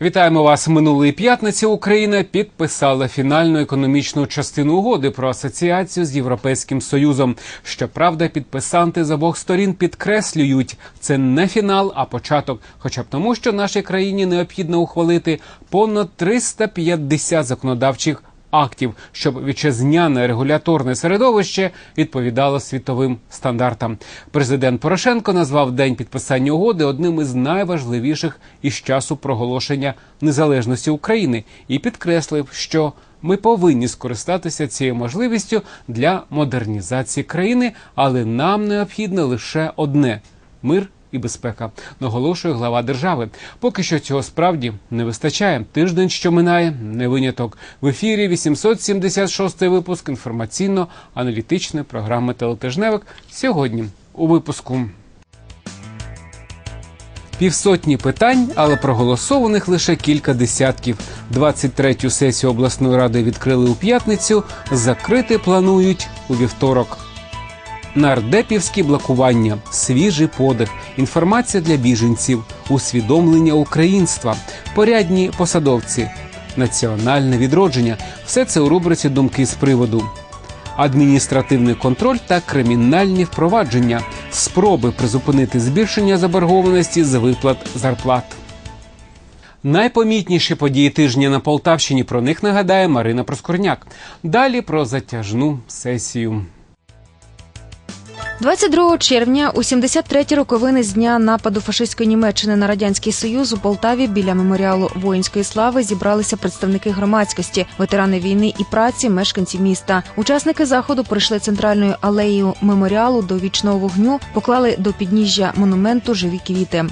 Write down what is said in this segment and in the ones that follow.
Вітаємо вас минулої п'ятниці. Україна підписала фінальну економічну частину угоди про асоціацію з Європейським Союзом. Щоправда, підписанти з обох сторін підкреслюють, це не фінал, а початок. Хоча б тому, що нашій країні необхідно ухвалити понад 350 законодавчих актів, щоб вітчизняне регуляторне середовище відповідало світовим стандартам. Президент Порошенко назвав день підписання угоди одним із найважливіших із часу проголошення незалежності України і підкреслив, що ми повинні скористатися цією можливістю для модернізації країни, але нам необхідно лише одне мир і безпека, наголошує глава держави. Поки що цього справді не вистачає. Тиждень, що минає, не виняток. В ефірі 876 випуск інформаційно-аналітичної програми Телетижневик. Сьогодні у випуску. Півсотні питань, але проголосованих лише кілька десятків. 23-ю сесію обласної ради відкрили у п'ятницю. Закрити планують у вівторок. Нардепівські блокування, свіжий подих, інформація для біженців, усвідомлення українства, порядні посадовці, національне відродження все це у рубриці Думки з приводу. Адміністративний контроль та кримінальні впровадження, спроби призупинити збільшення заборгованості з виплат зарплат. Найпомітніші події тижня на Полтавщині про них нагадає Марина Проскорняк. Далі про затяжну сесію. 22 червня у 73-ті роковини з дня нападу фашистської Німеччини на радянський союз у Полтаві біля меморіалу воїнської слави зібралися представники громадськості, ветерани війни і праці, мешканці міста. Учасники заходу прийшли центральною алеєю меморіалу до вічного вогню, поклали до підніжжя монументу живі квіти.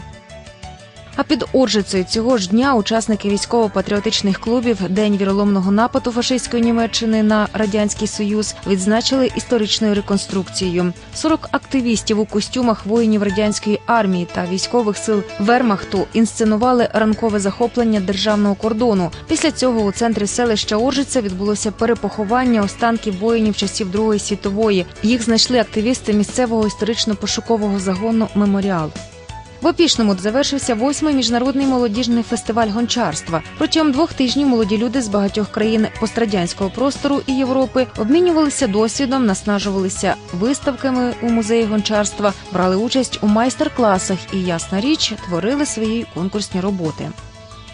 А під Оржицею цього ж дня учасники військово-патріотичних клубів День віроломного нападу фашистської Німеччини на радянський союз відзначили історичною реконструкцією. 40 активістів у костюмах воїнів радянської армії та військових сил Вермахту інсценували ранкове захоплення державного кордону. Після цього у центрі селища Оржиця відбулося перепоховання останків воїнів часів Другої світової. Їх знайшли активісти місцевого історично-пошукового загону Меморіал. В Опішному завершився восьмий міжнародний молодіжний фестиваль гончарства. Протягом двох тижнів молоді люди з багатьох країн пострадянського простору і Європи обмінювалися досвідом, наснажувалися виставками у музеї гончарства, брали участь у майстер-класах і, ясна річ, творили свої конкурсні роботи.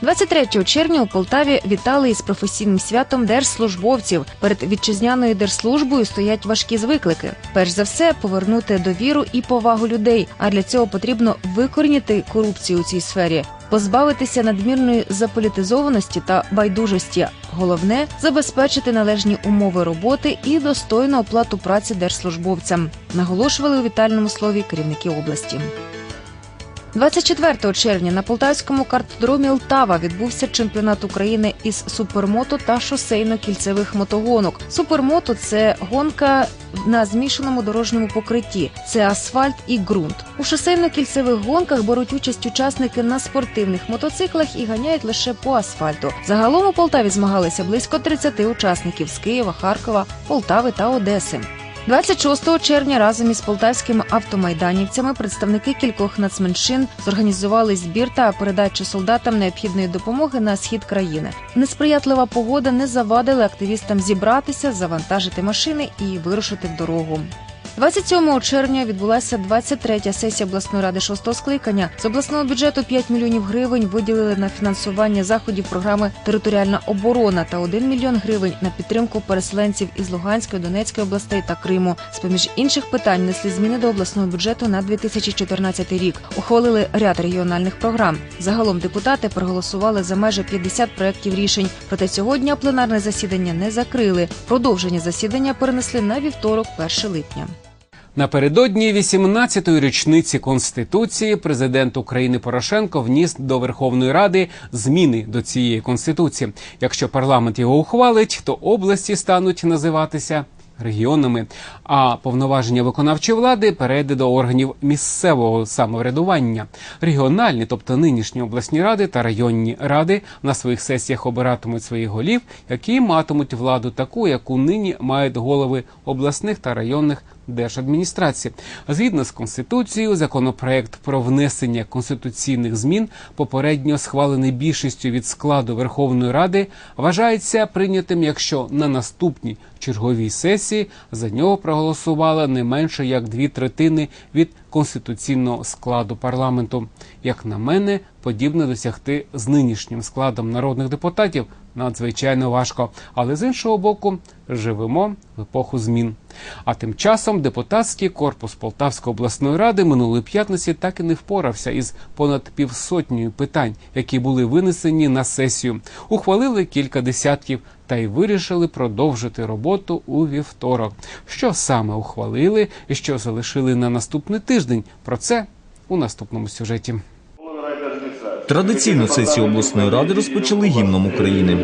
23 червня у Полтаві вітали із професійним святом держслужбовців. Перед вітчизняною держслужбою стоять важкі звиклики. Перш за все, повернути довіру і повагу людей. А для цього потрібно викорінити корупцію у цій сфері, позбавитися надмірної заполітизованості та байдужості. Головне забезпечити належні умови роботи і достойну оплату праці держслужбовцям. Наголошували у вітальному слові керівники області. 24 червня на полтавському картодромі Лтава відбувся чемпіонат України із супермото та шосейно-кільцевих мотогонок. Супермото це гонка на змішаному дорожньому покритті. Це асфальт і ґрунт. У шосейно-кільцевих гонках беруть участь учасники на спортивних мотоциклах і ганяють лише по асфальту. Загалом у Полтаві змагалися близько 30 учасників з Києва, Харкова, Полтави та Одеси. 26 червня разом із полтавськими автомайданівцями представники кількох нацменшин зорганізували збір та передачу солдатам необхідної допомоги на схід країни. Несприятлива погода не завадила активістам зібратися, завантажити машини і вирушити в дорогу. 27 червня відбулася 23-я сесія обласної ради шостого скликання. З обласного бюджету 5 мільйонів гривень виділили на фінансування заходів програми Територіальна оборона та 1 мільйон гривень на підтримку переселенців із Луганської, Донецької областей та Криму. З поміж інших питань несли зміни до обласного бюджету на 2014 рік. Ухвалили ряд регіональних програм. Загалом депутати проголосували за майже 50 проєктів рішень. Проте сьогодні пленарне засідання не закрили. Продовження засідання перенесли на вівторок, 1 липня. Напередодні 18-ї річниці конституції президент України Порошенко вніс до Верховної Ради зміни до цієї конституції. Якщо парламент його ухвалить, то області стануть називатися регіонами, а повноваження виконавчої влади перейде до органів місцевого самоврядування. Регіональні, тобто нинішні обласні ради та районні ради, на своїх сесіях обиратимуть своїх голів, які матимуть владу таку, яку нині мають голови обласних та районних держадміністрації. Згідно з конституцією, законопроект про внесення конституційних змін, попередньо схвалений більшістю від складу Верховної Ради, вважається прийнятим, якщо на наступній черговій сесії за нього проголосувало не менше як дві третини від конституційного складу парламенту. Як на мене, подібне досягти з нинішнім складом народних депутатів надзвичайно важко. Але з іншого боку, живемо в епоху змін. А тим часом депутатський корпус Полтавської обласної ради минулої п'ятниці так і не впорався із понад півсотнею питань, які були винесені на сесію. Ухвалили кілька десятків та й вирішили продовжити роботу у вівторок. Що саме ухвалили і що залишили на наступний тиждень? Про це у наступному сюжеті. Традиційну сесію обласної ради розпочали гімном України.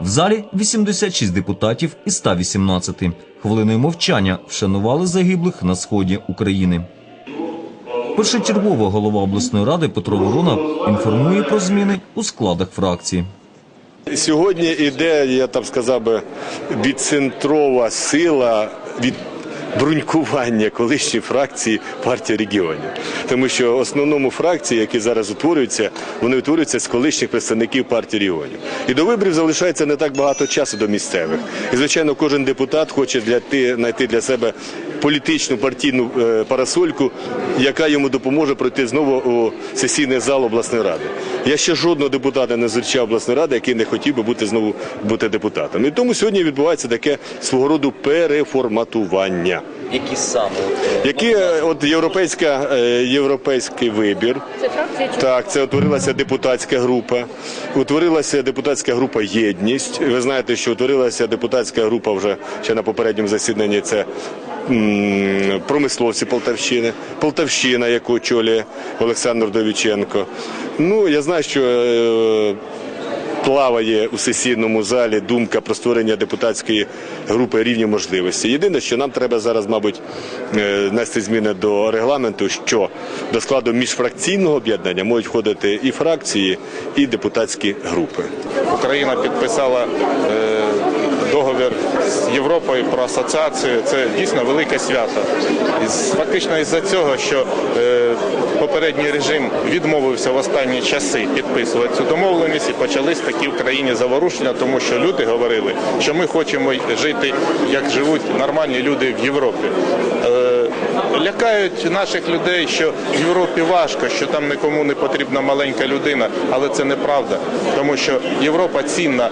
В залі 86 депутатів із 118. Хвилиною мовчання вшанували загиблих на сході України. Першочергова голова обласної ради Петро Ворона інформує про зміни у складах фракції. Сьогодні іде, я там сказав би, відцентрова сила від брунькування колишньої фракції партії регіонів. Тому що в основному фракції, які зараз утворюються, вони утворюються з колишніх представників партії регіонів. І до виборів залишається не так багато часу до місцевих. І звичайно, кожен депутат хоче для знайти для себе політичну партійну е, парасольку, яка йому допоможе пройти знову у сесійний зал обласної ради. Я ще жодного депутата не зустрічав обласної ради, який не хотів би бути знову бути депутатом. І тому сьогодні відбувається таке свого роду переформатування. Які саме Які е, от європейська е, європейський вибір. Це фракція чи Так, це утворилася депутатська група. Утворилася депутатська група Єдність. Ви знаєте, що утворилася депутатська група вже ще на попередньому засіданні. Це промисловці Полтавщини, Полтавщина, яку очолює Олександр Довіченко. Ну, я знаю, що. е, Плаває у сесійному залі думка про створення депутатської групи рівні можливості. Єдине, що нам треба зараз, мабуть, е, внести зміни до регламенту, що до складу міжфракційного об'єднання можуть входити і фракції, і депутатські групи. Україна підписала е, договір з Європою про асоціацію. Це дійсно велике свято. І фактично із-за цього, що е, попередній режим відмовився в останні часи підписувати цю домовленість і почались такі в країні заворушення, тому що люди говорили, що ми хочемо жити, як живуть нормальні люди в Європі. Е, лякають наших людей, що в Європі важко, що там нікому не потрібна маленька людина, але це неправда, тому що Європа цінна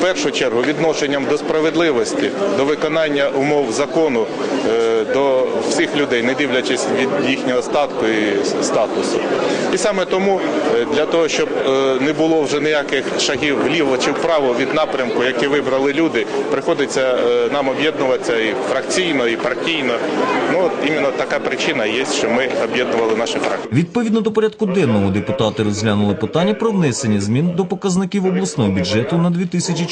першу чергу відношенням до справедливості, до виконання умов закону, е, до всіх людей, не дивлячись від їхнього статку і статусу. І саме тому е, для того, щоб е, не було вже ніяких шагів вліво чи вправо від напрямку, які вибрали люди, приходиться нам об'єднуватися і фракційно, і партійно. Ну от іменно така причина є, що ми об'єднували наші фракції. Відповідно до порядку денного депутати розглянули питання про внесення змін до показників обласного бюджету на 2014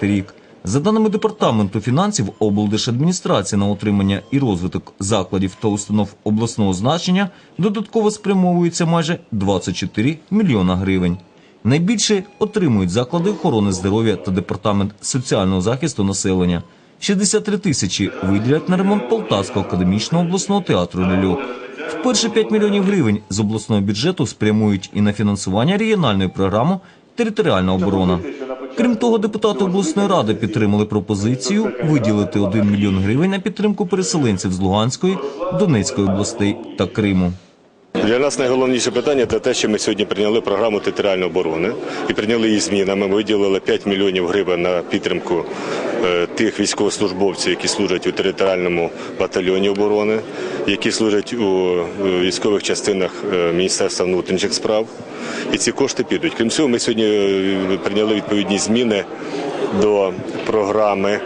рік. За даними департаменту фінансів, облдержадміністрації на утримання і розвиток закладів та установ обласного значення додатково спрямовується майже 24 мільйона гривень. Найбільше отримують заклади охорони здоров'я та департамент соціального захисту населення. 63 тисячі виділять на ремонт Полтавського академічного обласного театру «Льольок». Вперше 5 мільйонів гривень з обласного бюджету спрямують і на фінансування регіональної програми «Територіальна оборона». Крім того, депутати обласної ради підтримали пропозицію виділити 1 мільйон гривень на підтримку переселенців з Луганської, Донецької областей та Криму. Для нас найголовніше питання це те, що ми сьогодні прийняли програму територіальної оборони і прийняли її змінами. Ми виділили 5 мільйонів гривень на підтримку е, тих військовослужбовців, які служать у територіальному батальйоні оборони, які служать у е, військових частинах е, Міністерства внутрішніх справ. І ці кошти підуть. Крім цього, ми сьогодні е, прийняли відповідні зміни до програми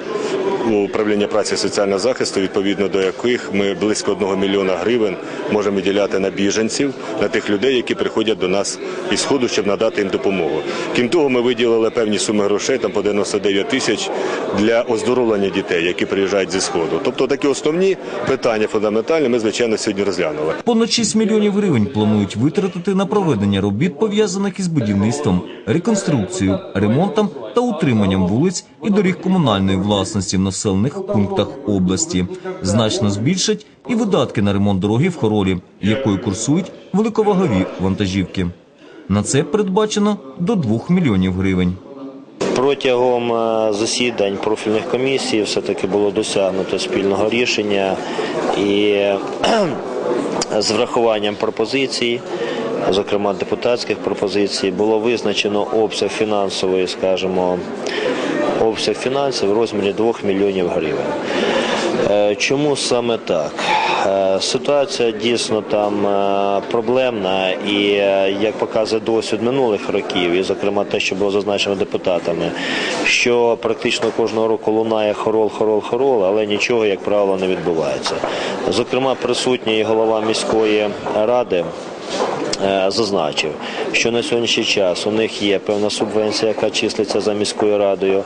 управління праці соціального захисту, відповідно до яких ми близько одного мільйона гривень можемо виділяти на біженців, на тих людей, які приходять до нас із сходу, щоб надати їм допомогу. Крім того, ми виділили певні суми грошей, там по 99 тисяч для оздоровлення дітей, які приїжджають зі сходу. Тобто такі основні питання фундаментальні ми звичайно сьогодні розглянули. Понад 6 мільйонів гривень планують витратити на проведення робіт, пов'язаних із будівництвом, реконструкцією, ремонтом та утриманням вулиць і доріг комунальної власності в населених пунктах області. Значно збільшать і видатки на ремонт дороги в Хоролі, якою курсують великовагові вантажівки. На це передбачено до 2 мільйонів гривень. Протягом е, засідань профільних комісій все-таки було досягнуто спільного рішення і з врахуванням пропозицій, зокрема депутатських пропозицій, було визначено обсяг фінансової, скажімо, обсяг фінансів в розмірі 2 мільйонів гривень. Е, Чому саме так? Е, Ситуація дійсно там е, проблемна, і як показує досвід минулих років, і зокрема те, що було зазначено депутатами, що практично кожного року лунає хорол, хорол, хорол, але нічого, як правило, не відбувається. Зокрема, присутній голова міської ради зазначив, що на сьогоднішній час у них є певна субвенція, яка числиться за міською радою,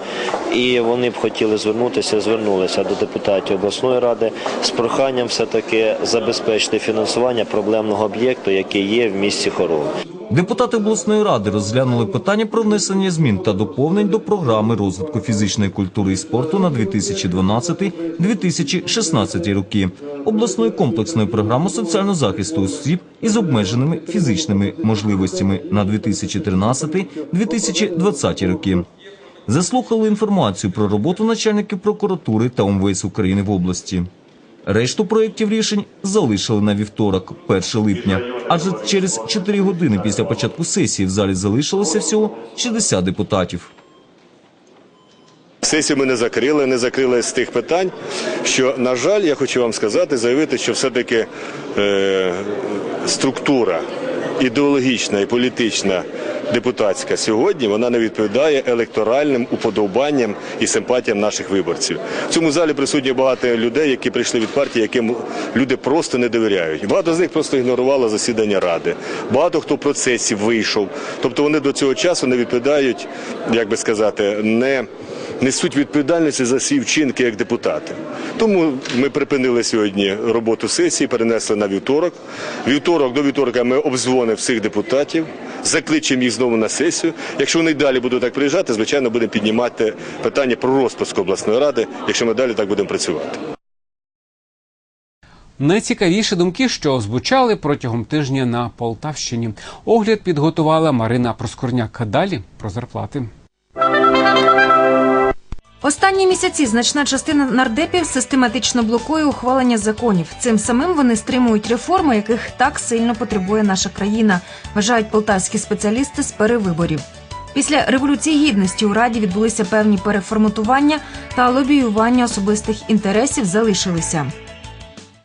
і вони б хотіли звернутися, звернулися до депутатів обласної ради з проханням все-таки забезпечити фінансування проблемного об'єкту, який є в місті Хорол. Депутати обласної ради розглянули питання про внесення змін та доповнень до програми розвитку фізичної культури і спорту на 2012-2016 роки, обласної комплексної програми соціального захисту осіб із обмеженими фізичними можливостями на 2013-2020 роки. Заслухали інформацію про роботу начальників прокуратури та МВС України в області. Решту проєктів рішень залишили на вівторок, 1 липня, адже через 4 години після початку сесії в залі залишилося всього 60 депутатів. Сесію ми не закрили, не закрили з тих питань, що, на жаль, я хочу вам сказати, заявити, що все-таки е, структура ідеологічна і політична депутатська сьогодні вона не відповідає електоральним уподобанням і симпатіям наших виборців. В цьому залі присутні багато людей, які прийшли від партії, яким люди просто не довіряють. Багато з них просто ігнорувало засідання ради. Багато хто в процесі вийшов. Тобто вони до цього часу не відповідають, як би сказати, не несуть відповідальності за свої вчинки як депутати. Тому ми припинили сьогодні роботу сесії, перенесли на вівторок. Вівторок до вівторка ми обдзвонимо всіх депутатів, закличемо їх знову на сесію. Якщо вони далі будуть так приїжджати, звичайно, будемо піднімати питання про розпуск обласної ради, якщо ми далі так будемо працювати. Найцікавіші думки, що озвучали протягом тижня на Полтавщині. Огляд підготувала Марина Проскорняк. Далі про зарплати. Останні місяці значна частина нардепів систематично блокує ухвалення законів. Цим самим вони стримують реформи, яких так сильно потребує наша країна, вважають полтавські спеціалісти з перевиборів. Після революції гідності у раді відбулися певні переформатування та лобіювання особистих інтересів залишилися.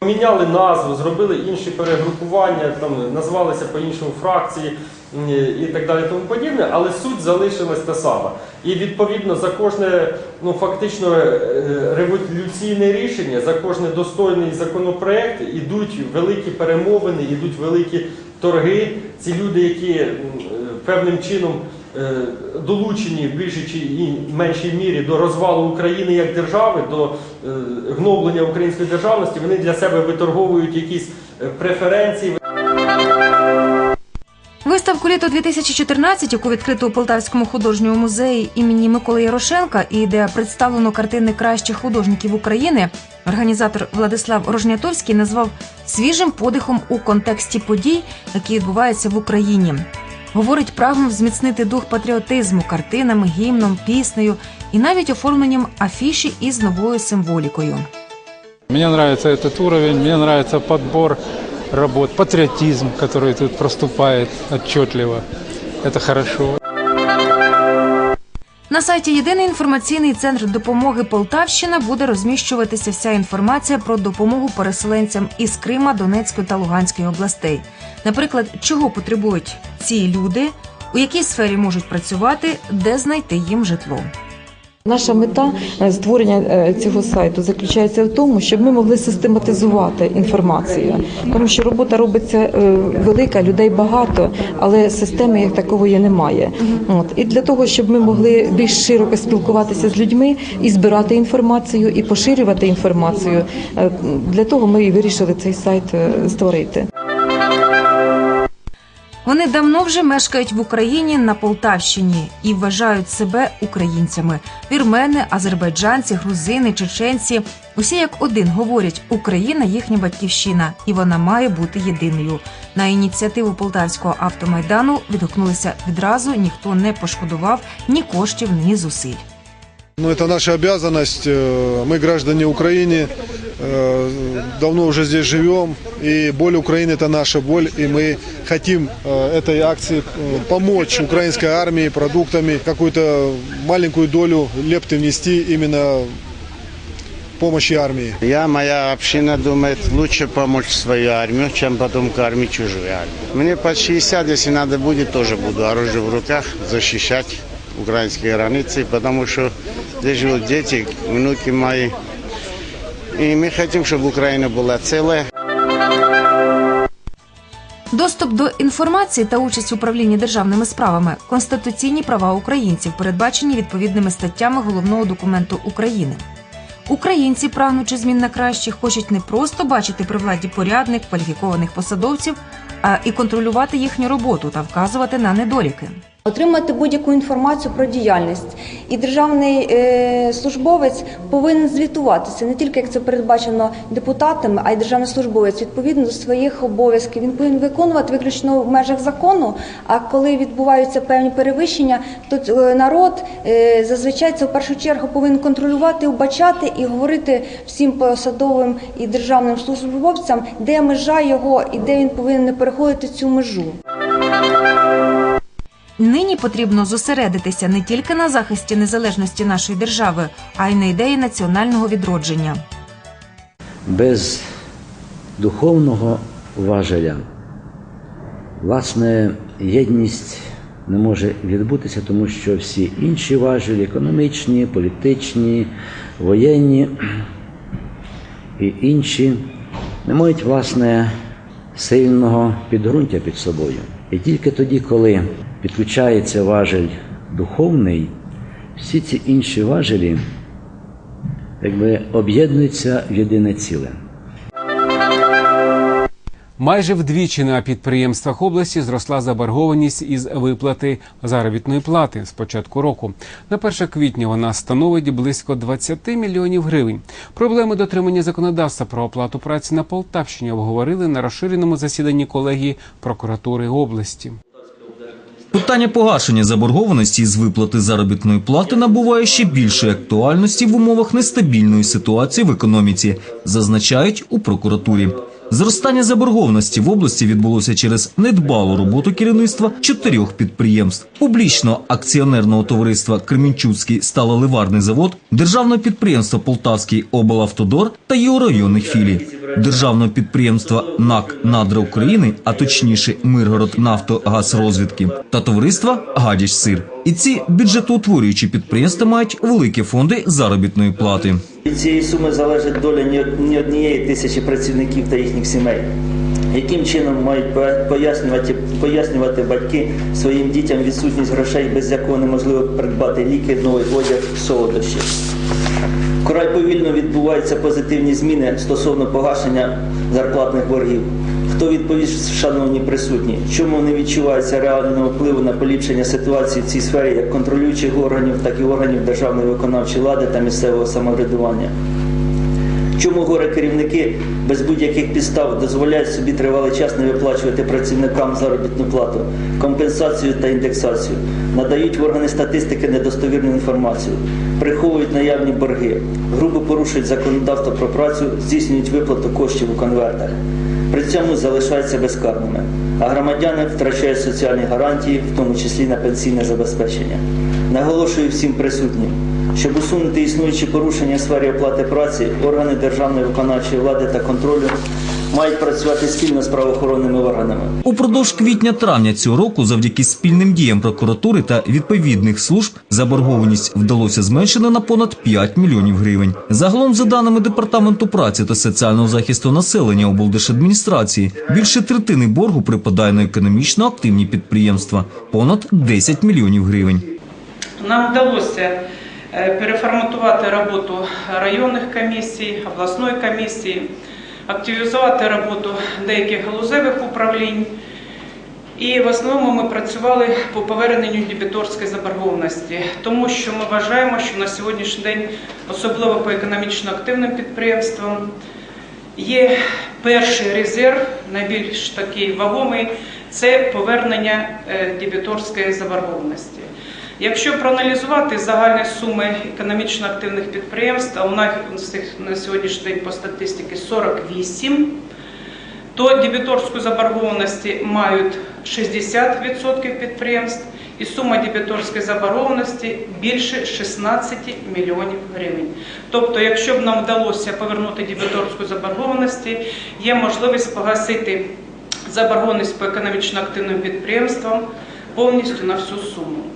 Міняли назву, зробили інші перегрупування, там назвалися по-іншому фракції м, і так далі, тому подібне, але суть залишилась та сама. І відповідно за кожне ну фактично е, революційне рішення, за кожне достойний законопроект ідуть великі перемовини, ідуть великі торги. Ці люди, які е, певним чином е, долучені в більшій чи меншій мірі до розвалу України як держави, до гноблення української державності, вони для себе виторговують якісь преференції. Виставку літо 2014, яку відкрито у Полтавському художньому музеї імені Миколи Ярошенка і де представлено картини кращих художників України, організатор Владислав Рожнятовський назвав свіжим подихом у контексті подій, які відбуваються в Україні. Говорить, прагнув зміцнити дух патріотизму картинами, гімном, піснею і навіть оформленням афіші із новою символікою. Мне нравится этот уровень, мне нравится подбор работ, патриотизм, который тут проступает отчетливо. Это хорошо. На сайті Єдиний інформаційний центр допомоги Полтавщина буде розміщуватися вся інформація про допомогу переселенцям із Крима, Донецької та Луганської областей. Наприклад, чого потребують ці люди, у якій сфері можуть працювати, де знайти їм житло. Наша мета е, створення е, цього сайту заключається в тому, щоб ми могли систематизувати інформацію, тому що робота робиться е, велика, людей багато, але системи як такової немає. От і для того, щоб ми могли більш широко спілкуватися з людьми і збирати інформацію, і поширювати інформацію, для того ми і вирішили цей сайт створити. Вони давно вже мешкають в Україні на Полтавщині і вважають себе українцями. Вірмени, азербайджанці, грузини, чеченці усі як один говорять: Україна їхня батьківщина, і вона має бути єдиною. На ініціативу полтавського автомайдану відгукнулися відразу. Ніхто не пошкодував ні коштів, ні зусиль. Ну, это наша обязанность. Э, Мы граждане Украины, э, Давно уже здесь живем, и боль Украины это наша боль, и мы хотим э, этой акции э, помочь украинской армии продуктами, какую-то маленькую долю лепты внести именно помощи армии. Я, моя община думает, лучше помочь свою армию, чем потом кормить чужую армию. Мне под 60, если надо будет, тоже буду оружие в руках защищать украинские границы, потому что здесь живут дети, внуки мои. И мы хотим, чтобы Украина была целая. Доступ до інформації та участь в управлінні державними справами конституційні права українців, передбачені відповідними статтями головного документу України. Українці, прагнучи змін на краще, хочуть не просто бачити при владі порядних кваліфікованих посадовців, а і контролювати їхню роботу та вказувати на недоліки. Отримати будь-яку інформацію про діяльність, і державний е, службовець повинен звітуватися не тільки як це передбачено депутатами, а й державний службовець відповідно до своїх обов'язків. Він повинен виконувати виключно в межах закону. А коли відбуваються певні перевищення, то е, народ е, зазвичай це в першу чергу повинен контролювати, вбачати і говорити всім посадовим і державним службовцям, де межа його і де він повинен не переходити цю межу. Нині потрібно зосередитися не тільки на захисті незалежності нашої держави, а й на ідеї національного відродження. без духовного важеля. Власне, єдність не може відбутися, тому що всі інші важелі економічні, політичні, воєнні і інші не мають власне сильного підґрунтя під собою. І тільки тоді, коли підключається важель духовний, всі ці інші важелі якби об'єднуються в єдине ціле. Майже вдвічі на підприємствах області зросла заборгованість із виплати заробітної плати з початку року. На 1 квітня вона становить близько 20 мільйонів гривень. Проблеми дотримання законодавства про оплату праці на Полтавщині обговорили на розширеному засіданні колегії прокуратури області. Питання погашення заборгованості з виплати заробітної плати набуває ще більшої актуальності в умовах нестабільної ситуації в економіці, зазначають у прокуратурі. Зростання заборгованості в області відбулося через недбалу роботу керівництва чотирьох підприємств: публічного акціонерного товариства Кремінчуцький сталоливарний завод, державного підприємства Полтавський облавтодор та його районних філій, державного підприємства НАК Надра України, а точніше Миргород Нафтогазрозвідки та товариства Гадяч Сир. І ці бюджетоутворюючі підприємства мають великі фонди заробітної плати. Від цієї суми залежить доля ні однієї тисячі працівників та їхніх сімей. Яким чином мають пояснювати, пояснювати батьки своїм дітям відсутність грошей, без якого неможливо придбати ліки, новий одяг, солодощі? Вкрай повільно відбуваються позитивні зміни стосовно погашення зарплатних боргів. Хто відповість, шановні присутні, чому не відчувається реального впливу на поліпшення ситуації в цій сфері як контролюючих органів, так і органів державної виконавчої влади та місцевого самоврядування? Чому горе керівники без будь-яких підстав дозволяють собі тривалий час не виплачувати працівникам заробітну плату, компенсацію та індексацію, надають в органи статистики недостовірну інформацію, приховують наявні борги, грубо порушують законодавство про працю, здійснюють виплату коштів у конвертах. При цьому залишаються безкарними, а громадяни втрачають соціальні гарантії, в тому числі на пенсійне забезпечення. Наголошую всім присутнім, щоб усунути існуючі порушення в сфері оплати праці, органи державної виконавчої влади та контролю мають працювати спільно з правоохоронними органами. Упродовж квітня-травня цього року, завдяки спільним діям прокуратури та відповідних служб, заборгованість вдалося зменшити на понад 5 мільйонів гривень. Загалом, за даними департаменту праці та соціального захисту населення облдержадміністрації, більше третини боргу припадає на економічно активні підприємства понад 10 мільйонів гривень. Нам вдалося переформатувати роботу районних комісій, обласної комісії, активізувати роботу деяких галузевих управлінь І в основному ми працювали по поверненню дебіторської заборгованості, тому що ми вважаємо, що на сьогоднішній день, особливо по економічно активним підприємствам, є перший резерв, найбільш такий вагомий, це повернення е, дебіторської заборгованості. Якщо проаналізувати загальні суми економічно активних підприємств, а у нас на сьогоднішній день по статистиці 48, то дебіторську заборгованості мають 60% підприємств, і сума дебіторської заборгованості більше 16 мільйонів гривень. Тобто, якщо б нам вдалося повернути дебіторську заборгованості, є можливість погасити заборгованість по економічно активним підприємствам повністю на всю суму.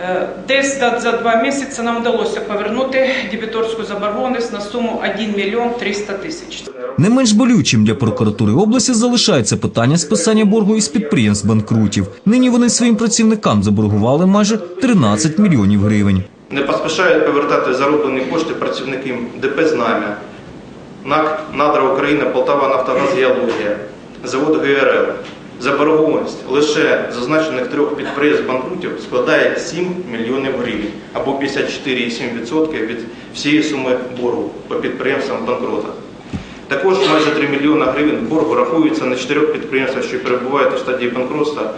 Е, Десь за за два місяці нам вдалося повернути дебіторську заборгованість на суму 1 мільйон 300 тисяч. Не менш болючим для прокуратури області залишається питання списання боргу із підприємств банкрутів. Нині вони своїм працівникам заборгували майже 13 мільйонів гривень. Не поспішають повертати зароблені кошти працівникам ДП «Знам'я», НАК «Надра України», Полтава «Нафтогаз Геологія», завод ГРЛ. Заборгованість лише зазначених трьох підприємств банкрутів складає 7 мільйонів гривень або 54,7% від всієї суми боргу по підприємствам банкротах. Також майже 3 мільйони гривень боргу рахується на чотирьох підприємствах, що перебувають у стадії банкротства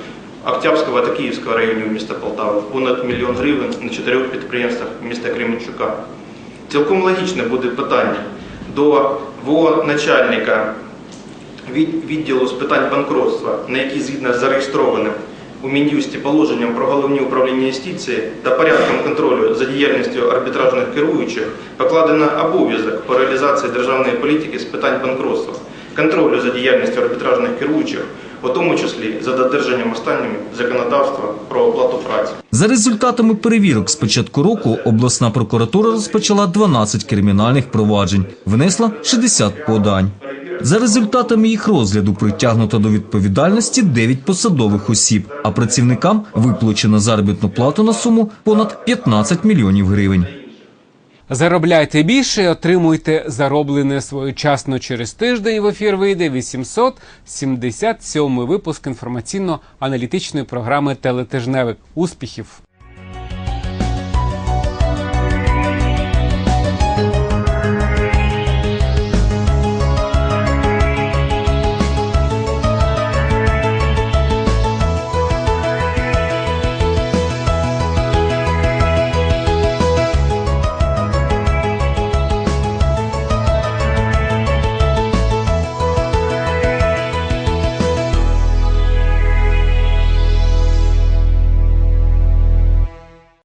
Октябрського та Київського районів міста Полтави, понад мільйон гривень на чотирьох підприємствах міста Кременчука. Цілком логічне буде питання до ВО начальника відділу з питань банкротства, на який згідно з зареєстрованим у Мін'юсті положенням про головні управління юстиції та порядком контролю за діяльністю арбітражних керуючих покладено обов'язок по реалізації державної політики з питань банкротства, контролю за діяльністю арбітражних керуючих, у тому числі за додержанням останніми законодавства про оплату праці. За результатами перевірок з початку року обласна прокуратура розпочала 12 кримінальних проваджень, внесла 60 подань. За результатами їх розгляду притягнуто до відповідальності 9 посадових осіб, а працівникам виплачено заробітну плату на суму понад 15 мільйонів гривень. Заробляйте більше, отримуйте зароблене своєчасно через тиждень. В ефір вийде 877 випуск інформаційно-аналітичної програми Телетижневик. Успіхів!